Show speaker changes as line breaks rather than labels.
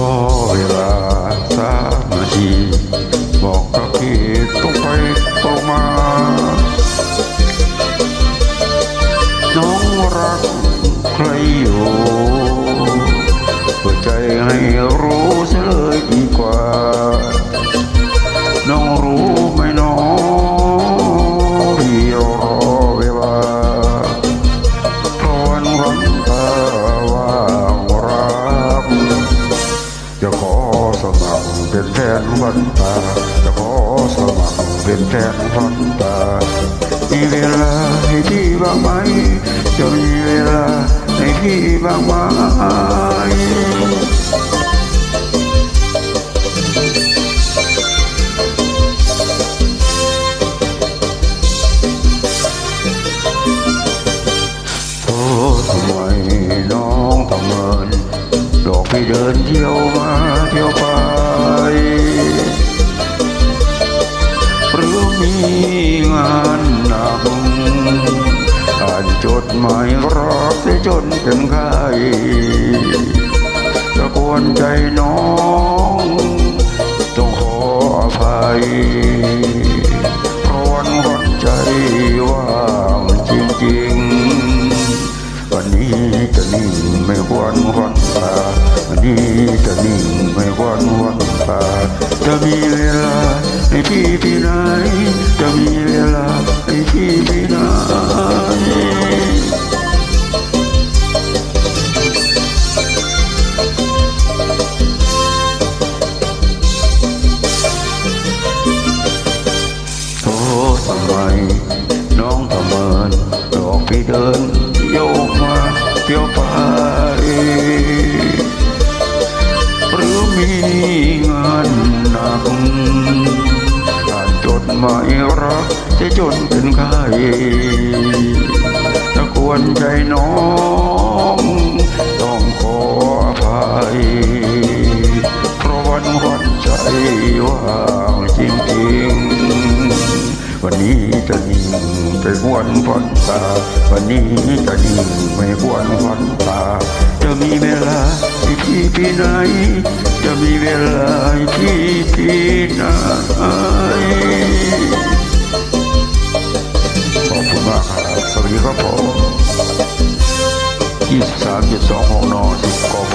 พอเวลาสามนาทีบอกกับพี่ตรงไปตรงมา น้องรักใครอยู่เปิดใจให้รู้เสียเลยดีกว่า จะขอสมัครเป็นแฟนวันตา จะขอสมัครเป็นแฟนวันตา มีเวลาให้พี่บ้างไหม จะมีเวลาให้พี่บ้างไหม ดอกพี่เดินเที่ยวมาเที่ยวไป หรือมีงานหนักอ่านจดหมายรักเสียจนเป็นไข้ตะกวนใจน้องต้องขออภัยเพราะวันวันใจว่า นิ่งไม่ควรวันตาวันนี้จะนิ่งไม่ควรวันตาจะมีเวลาให้พี่ที่ไหนจะมีเวลาให้พี่ที่ไหนโอ้ทำไมน้องทำเมินดอกพี่เดินโยกมาเที่ยวไป กอ่านจดหมายรักจะจนเป็นไข้ตะกวนใจน้อง ต้องขออภัย เพราะวันวันใจว่างจริงๆ วันนี้จะนิ่งไปควนฟันตา วันนี้จะนิ่งไม่ควนฟันตา จะมีเวลาที่พี่ไหนจะมีเวลา ไหนขอบคุณมากครับสวัสดีครับผม23 726น10กบ